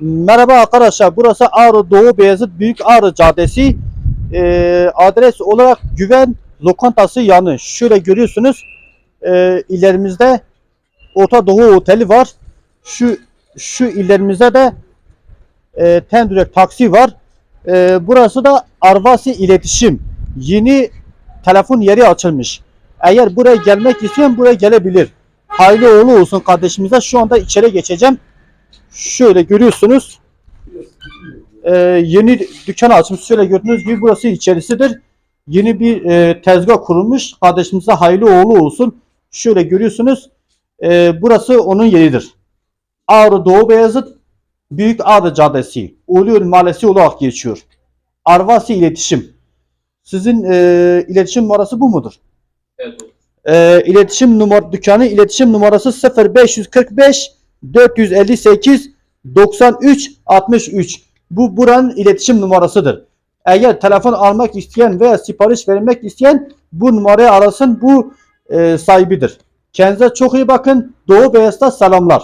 Merhaba arkadaşlar. Burası Ağrı Doğu Beyazıt Büyük Ağrı Caddesi. Ee, adres olarak Güven Lokantası yanı. Şöyle görüyorsunuz. Ee, ilerimizde Orta Doğu Oteli var. Şu şu ilerimizde de e, Tendürek Taksi var. Ee, burası da Arvasi İletişim. Yeni telefon yeri açılmış. Eğer buraya gelmek isteyen buraya gelebilir. Hayırlı uğurlu olsun kardeşimize. Şu anda içeri geçeceğim. Şöyle görüyorsunuz. Ee, yeni dükkan açmış. Şöyle gördüğünüz gibi burası içerisidir. Yeni bir e, tezgah kurulmuş. Kardeşimize hayırlı uğurlu olsun. Şöyle görüyorsunuz. Ee, burası onun yeridir. Ağrı Doğu Beyazıt Büyük Ağrı Caddesi. Uluyol Mahallesi olarak geçiyor. Arvasi İletişim. Sizin e, iletişim numarası bu mudur? Evet. E, iletişim numara dükkanı iletişim numarası 0545 458 93 63. Bu buranın iletişim numarasıdır. Eğer telefon almak isteyen veya sipariş vermek isteyen bu numarayı arasın. Bu e, sahibidir. Kendinize çok iyi bakın. Doğu Beyaz'da selamlar.